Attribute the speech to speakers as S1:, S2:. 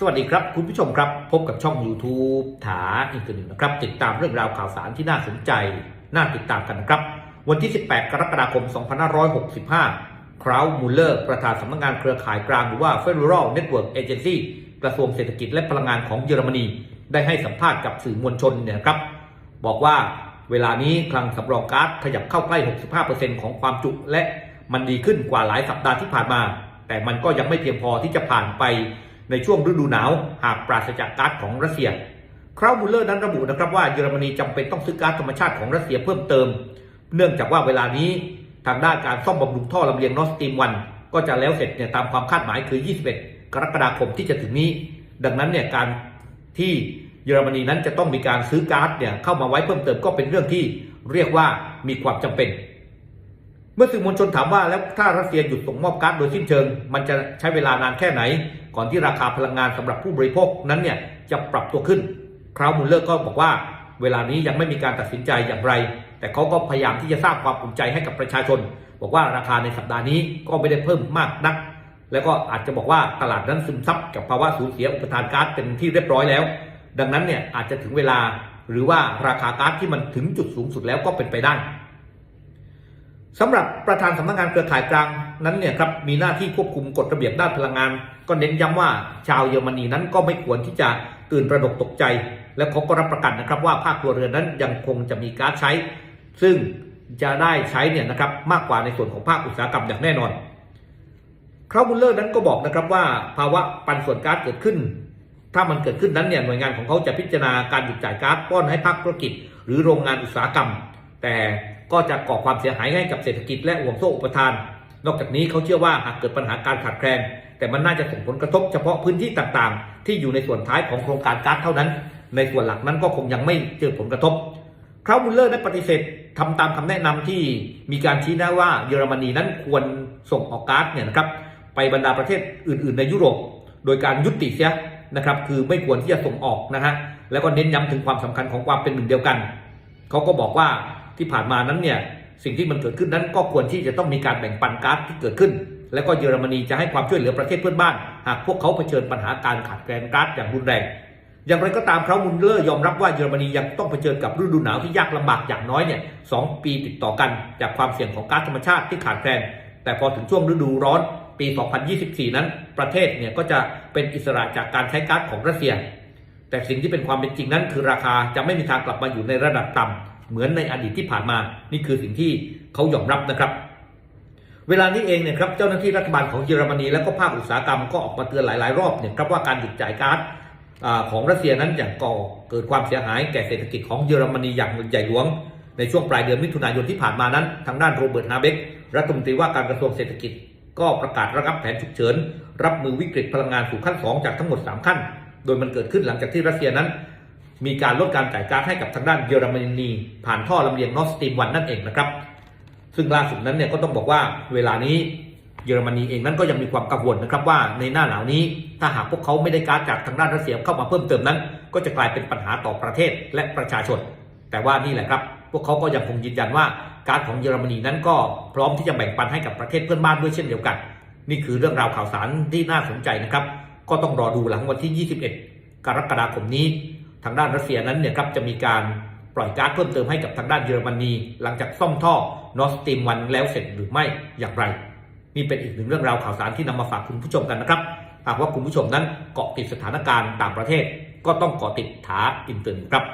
S1: สวัสดีครับ คุณผู้ชมครับ พบกับช่อง YouTube ถาอินเทอร์เน็ตนะครับ ติดตามเรื่องราวข่าวสารที่น่าสนใจ น่าติดตามกันนะครับ วันที่ 18 กรกฎาคม 2565 คราวมูลเลอร์ประธานสำนักงานเครือข่ายกลางหรือว่า Federal Network Agency กระทรวงเศรษฐกิจและพลังงานของเยอรมนี ได้ให้สัมภาษณ์กับสื่อมวลชนเนี่ยครับ บอกว่าเวลานี้คลังสำรองก๊าซขยับเข้าใกล้ 65%ของความจุและมันดีขึ้นกว่าหลายสัปดาห์ที่ผ่านมา แต่มันก็ยังไม่เพียงพอที่จะผ่านไป ในช่วงฤดูหนาวหากปราศจากก๊าซของรัสเซีย คราวมูลเลอร์นั้นระบุนะครับว่าเยอรมนีจำเป็นต้องซื้อก๊าซธรรมชาติของรัสเซียเพิ่มเติม เนื่องจากว่าเวลานี้ทางด้านการซ่อมบำรุงท่อลำเลียงนอสตีมวันก็จะแล้วเสร็จเนี่ยตามความคาดหมายคือ 21 กรกฎาคมที่จะถึงนี้ ดังนั้นเนี่ยการที่เยอรมนีนั้นจะต้องมีการซื้อก๊าซเนี่ยเข้ามาไว้เพิ่มเติมก็เป็นเรื่องที่เรียกว่ามีความจำเป็น เมื่อสื่อมวลชนถามว่าแล้วถ้ารัสเซียหยุดส่งมอบก๊าซโดยสิ้นเชิง มันจะใช้เวลานานแค่ไหน ก่อนที่ราคาพลังงานสำหรับผู้บริโภคนั้นเนี่ยจะปรับตัวขึ้น คราวมุลเลอร์ก็บอกว่า เวลานี้ยังไม่มีการตัดสินใจอย่างไร แต่เขาก็พยายามที่จะสร้างความอุ่นใจให้กับประชาชน บอกว่าราคาในสัปดาห์นี้ก็ไม่ได้เพิ่มมากนัก แล้วก็อาจจะบอกว่าตลาดนั้นซึมซับกับภาวะสูญเสียอุปทานก๊าซเป็นที่เรียบร้อยแล้ว ดังนั้นเนี่ยอาจจะถึงเวลาหรือว่าราคาก๊าซที่มันถึงจุดสูงสุดแล้วก็เป็นไปได้ สำหรับประธานสำนักงานเครือข่ายกลางนั้นเนี่ยครับมีหน้าที่ควบคุมกฎระเบียบด้านพลังงาน ก็เน้นย้ำว่าชาวเยอรมนีนั้นก็ไม่ควรที่จะตื่นประดกตกใจ และเขาก็รับประกันนะครับว่าภาคครัวเรือนนั้นยังคงจะมีก๊าซใช้ ซึ่งจะได้ใช้เนี่ยนะครับมากกว่าในส่วนของภาคอุตสาหกรรมอย่างแน่นอนคราวมุลเลอร์นั้นก็บอกนะครับว่าภาวะปันส่วนก๊าซเกิดขึ้น ถ้ามันเกิดขึ้นนั้นเนี่ยหน่วยงานของเขาจะพิจารณาการหยุดจ่ายก๊าซป้อนให้ภาคธุรกิจ หรือโรงงานอุตสาหกรรม แต่ ก็จะก่อความเสียหายให้กับเศรษฐกิจและห่วงโซ่อุปทาน นอกจากนี้เขาเชื่อว่าหากเกิดปัญหาการขาดแคลน แต่มันน่าจะส่งผลกระทบเฉพาะพื้นที่ต่างๆ ที่อยู่ในส่วนท้ายของโครงการก๊าซเท่านั้น ในส่วนหลักนั้นก็คงยังไม่เจอผลกระทบคราวมุลเลอร์ได้ปฏิเสธทำตามคำแนะนำที่มีการชี้แนะว่าเยอรมนีนั้นควรส่งออกก๊าซเนี่ยนะครับไปบรรดาประเทศอื่น ๆ ในยุโรป โดยการยุติเสียนะครับคือไม่ควรที่จะส่งออกนะฮะแล้วก็เน้นย้ำถึงความสำคัญของความเป็นหนึ่งเดียวกัน เขาก็บอกว่า ที่ผ่านมานั้นเนี่ยสิ่งที่มันเกิดขึ้นนั้นก็ควรที่จะต้องมีการแบ่งปันก๊าซที่เกิดขึ้น แล้วก็เยอรมนีจะให้ความช่วยเหลือประเทศเพื่อนบ้าน หากพวกเขาเผชิญปัญหาการขาดแคลนก๊าซอย่างรุนแรง อย่างไรก็ตามเขามุลเลอร์ยอมรับว่าเยอรมนียังต้องเผชิญกับฤดูหนาวที่ยากลำบากอย่างน้อยเนี่ยสองปีติดต่อกันจากความเสี่ยงของก๊าซธรรมชาติที่ขาดแคลน แต่พอถึงช่วงฤดูร้อนปี 2024 นั้น ประเทศเนี่ยก็จะเป็นอิสระจากการใช้ก๊าซของรัสเซีย แต่สิ่งที่เป็นความเป็นจริงนั้นคือราคาจะไม่มีทางกลับมาอยู่ในระดับต่ำ เหมือนในอดีตที่ผ่านมา นี่คือสิ่งที่เขายอมรับนะครับ เวลานี้เองเนี่ยครับเจ้าหน้าที่รัฐบาลของเยอรมนีและก็ภาคอุตสาหกรรมก็ออกมาเตือนหลาย ๆ รอบเนี่ยครับว่าการหยุดจ่ายก๊าซของรัสเซียนั้นอย่างก่อเกิดความเสียหายแก่เศรษฐกิจของเยอรมนีอย่างใหญ่หลวง ในช่วงปลายเดือนมิถุนายนที่ผ่านมานั้น ทางด้านโรเบิร์ตฮาเบกรัฐมนตรีว่าการกระทรวงเศรษฐกิจ ก็ประกาศระงับแผนฉุกเฉิน รับมือวิกฤตพลังงานสู่ขั้น 2 จากทั้งหมด 3 ขั้น โดยมันเกิดขึ้นหลังจากที่รัสเซียนั้น มีการลดการจ่ายก๊าซให้กับทางด้านเยอรมนีผ่านท่อลำเลียงนอร์สตีมวันนั่นเองนะครับ ซึ่งล่าสุดนั้นเนี่ยก็ต้องบอกว่าเวลานี้เยอรมนีเองนั้นก็ยังมีความกังวลนะครับว่าในหน้าหนาวนี้ ถ้าหากพวกเขาไม่ได้ก๊าซจากทางด้านรัสเซียเข้ามาเพิ่มเติมนั้น ก็จะกลายเป็นปัญหาต่อประเทศและประชาชน แต่ว่านี่แหละครับ พวกเขาก็ยังคงยืนยันว่าก๊าซของเยอรมนีนั้นก็พร้อมที่จะแบ่งปันให้กับประเทศเพื่อนบ้านด้วยเช่นเดียวกัน นี่คือเรื่องราวข่าวสารที่น่าสนใจนะครับ ก็ต้องรอดูหลังวันที่ 21 กรกฎาคมนี้ ทางด้านรัสเซียนั้นเนี่ยครับจะมีการปล่อยก๊าซเพิ่มเติมให้กับทางด้านเยอรมนี หลังจากซ่อมท่อนอสตีมวันแล้วเสร็จหรือไม่อย่างไร นี่เป็นอีกหนึ่งเรื่องราวข่าวสารที่นำมาฝากคุณผู้ชมกันนะครับหากว่าคุณผู้ชมนั้นเกาะติดสถานการณ์ต่างประเทศ ก็ต้องเกาะติดถาอินเตอร์เน็ตครับ